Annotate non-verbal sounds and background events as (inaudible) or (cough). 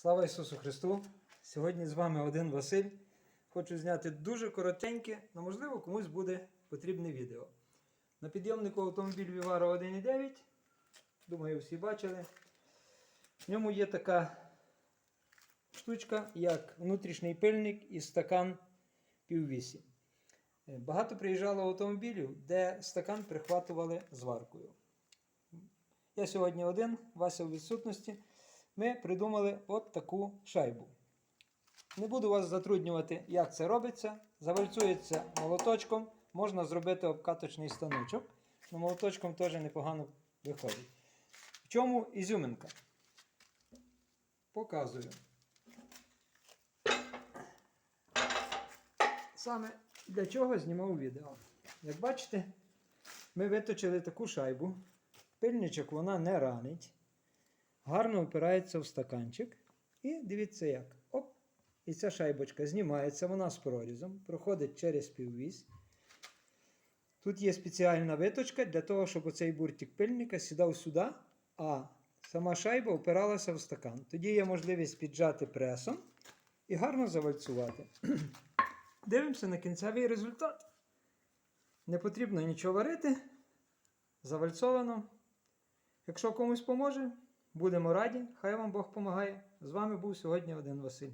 Слава Ісусу Христу! Сьогодні з вами один Василь. Хочу зняти дуже коротеньке, але можливо комусь буде потрібне відео. На підйомнику автомобіль Vivaro 1.9. Думаю, всі бачили. В ньому є така штучка, як внутрішній пильник і стакан піввісі. Е, Багато приїжджало автомобілів, де стакан прихватували зваркою. Я сьогодні один, Вася у відсутності. Ми придумали от таку шайбу. Не буду вас затруднювати, як це робиться. Завальцюється молоточком, можна зробити обкаточний станочок. Но молоточком теж непогано виходить. В чому ізюминка? Показую. Саме для чого знімав відео. Як бачите, ми виточили таку шайбу. Пильничок вона не ранить. Гарно опирається в стаканчик. І дивіться як. Оп! І ця шайбочка знімається, вона з прорізом, проходить через піввісь. Тут є спеціальна виточка для того, щоб оцей буртик пильника сідав сюди, а сама шайба опиралася в стакан. Тоді є можливість піджати пресом і гарно завальцювати. (clears throat) Дивимося на кінцевий результат. Не потрібно нічого варити. Завальцовано. Якщо комусь поможе, будемо раді. Хай вам Бог помагає. З вами був сьогодні один Василь.